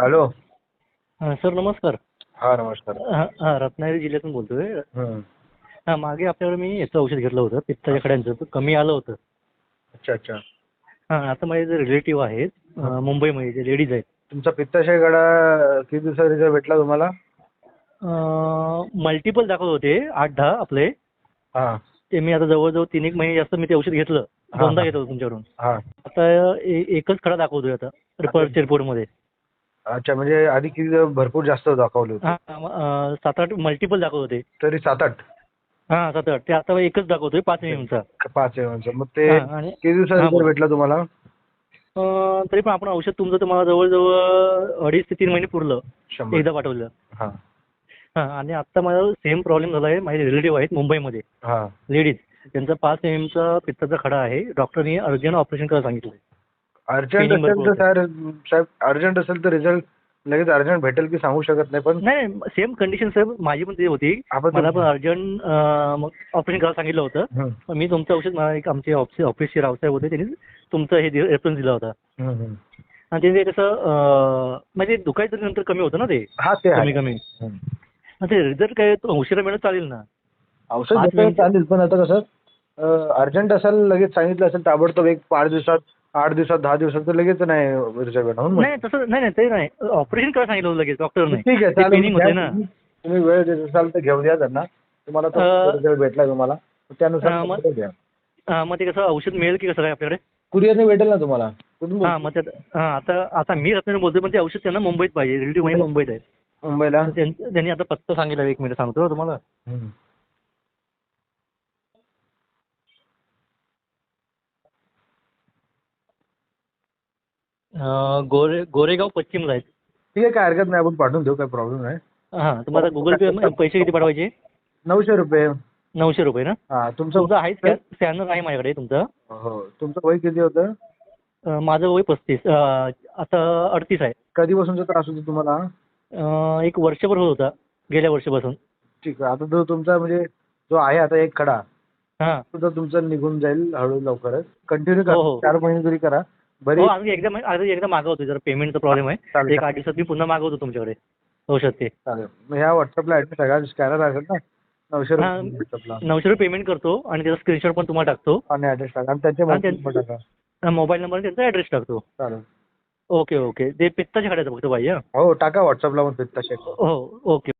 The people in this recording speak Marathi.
हॅलो. हा, सर नमस्कार. हा नमस्कार. हा हा, रत्नागिरी जिल्ह्यातून बोलतोय. हं. हा मागे आपल्याकडे मी याचं औषध घेतलं होतं पित्ताच्या खड्यांचं तर कमी आलं होतं. अच्छा अच्छा. हा आता माझे जे रिलेटिव्ह आहेत अं, मुंबईमध्ये जे लेडीज आहेत. तुमचा पित्ताशय गडा किती दिवसात रिझल्ट भेटला तुम्हाला? मल्टिपल दाखवत होते आठ दहा आपले. हा. ते मी आता जवळजवळ तीन एक महिने जास्त मी ते औषध घेतलं. हा, दोनदा हा. घेत होतो तुमच्याकडून. हा. आता ए- एकच खडा दाखवतोय आता रिपोर्ट रिपोर्टमध्ये. अच्छा म्हणजे आधी किती भरपूर जास्त दाखवले होते? हा अं, सात आठ मल्टिपल दाखवत होते. तरी सात आठ हा सात आठ ते आता एकच दाखवतोय पाच एमचा पाच एमचं मग ते आणि किती दिवसात हा. भेटला तुम्हाला? अं, तरी पण आपण औषध तुमचं तुम्हाला जवळजवळ अडीच ते तीन महिने पुरलं शंभर. एकदा पाठवलं. हा. हा आणि आता मला सेम प्रॉब्लेम झाला आहे. माझे रिलेटिव्ह आहेत मुंबईमध्ये. हा. लेडीज त्यांचा पाच एम चा पित्ताचा खडा आहे. डॉक्टरनी अर्जंट ऑपरेशन करायला सांगितलं अर्जंट असेल तर साहेब अर्जंट असेल तर रिझल्ट लगेच अर्जंट भेटेल की सांगू शकत नाही पण नाही सेम कंडिशन साहेब माझी पण ती होती. आपण मला पण अर्जंट ऑपरेशन करायला सांगितलं होतं. पण मी तुमचं औषध मला एक आमचे ऑफिस ऑफिसचे रावसाहेब होते त्यांनी तुमचं हे रेफरन्स दिला होता. आणि ते कसं म्हणजे दुखायचं नंतर कमी होतं ना ते? हा ते कमी कमी. ते रिझल्ट काय उशिरा मिळत चालेल ना? औषध चालेल पण आता कसं अर्जंट असेल लगेच सांगितलं असेल ताबडतोब एक पाच दिवसात आठ दिवसात दहा दिवसात तर लगेच नाही रिझल्ट भेटणार नाही तसं नाही नाही ते नाही. ऑपरेशन करायला सांगितलं होतं लगेच डॉक्टरने. ठीक आहे ते चालेल. पेनिंग होते ना. तुम्ही वेळ देत असाल तर घेऊन द्या त्यांना. तुम्हाला तो रिझल्ट भेटला तुम्हाला. त्यानुसार मग- पत्र द्या हा, मग ते कसं औषध मिळेल की कसं काय आपल्याकडे? कुरिअरने भेटेल ना तुम्हाला. कुठून हा? मग हा आता आता मी रत्नागिरी बोलतोय पण ते औषध त्यांना मुंबईत पाहिजे. रिलेटिव्ह मुंबईत आहेत. मुंबईला? त्यांनी आता पत्ता सांगितला एक मिनिट सांगतो तुम्हाला. गोरे गोरेगाव पश्चिमला आहेत ठीक आहे काय हरकत नाही आपण पाठवून देऊ काय प्रॉब्लेम नाही. हा तुम्हाला गुगल पे पैसे किती पाठवायचे? नऊशे रुपये. नऊशे रुपये ना? हा तुमचं तुमचं आहे स्कॅनर आहे माझ्याकडे तुमचं. हो तुमचं वय किती होतं? अं, माझं वय पस्तीस अं, आता अडतीस आहे. कधीपासूनचा त्रास होतो तुम्हाला? अं, एक वर्षभर होत होता गेल्या वर्षापासून. ठीक आहे आता जो तुमचा म्हणजे जो आहे आता एक खडा हा. सुद्धा तुमचं निघून जाईल हळू लवकरच. कंटिन्यू हो, हो. करा चार महिने तरी करा. बरी हो अगदी एकदा अगदी एकदा मागवतो जरा पेमेंटचा प्रॉब्लेम आहे. चालेल. एक आठ दिवसात मी पुन्हा मागवतो तुमच्याकडे. औषध ते. चालेल. मग ह्या व्हॉट्सअपला ऍड्रेस सगळ्या स्कॅनर असेल ना नऊशे हा. रुपये व्हॉट्सअपला नऊशे रुपये पेमेंट करतो आणि त्याचा स्क्रीनशॉट पण तुम्हाला टाकतो. आणि ऍड्रेस टाका. आणि त्यांच्या हा, मोबाईल टाका. मोबाईल नंबर त्यांचा ॲड्रेस टाकतो. चालेल. Okay okay. ते पित्ताच्या खाड्याचं फक्त पाहिजे हं? हो टाका व्हॉट्सअपला पण पित्ता हो ओके.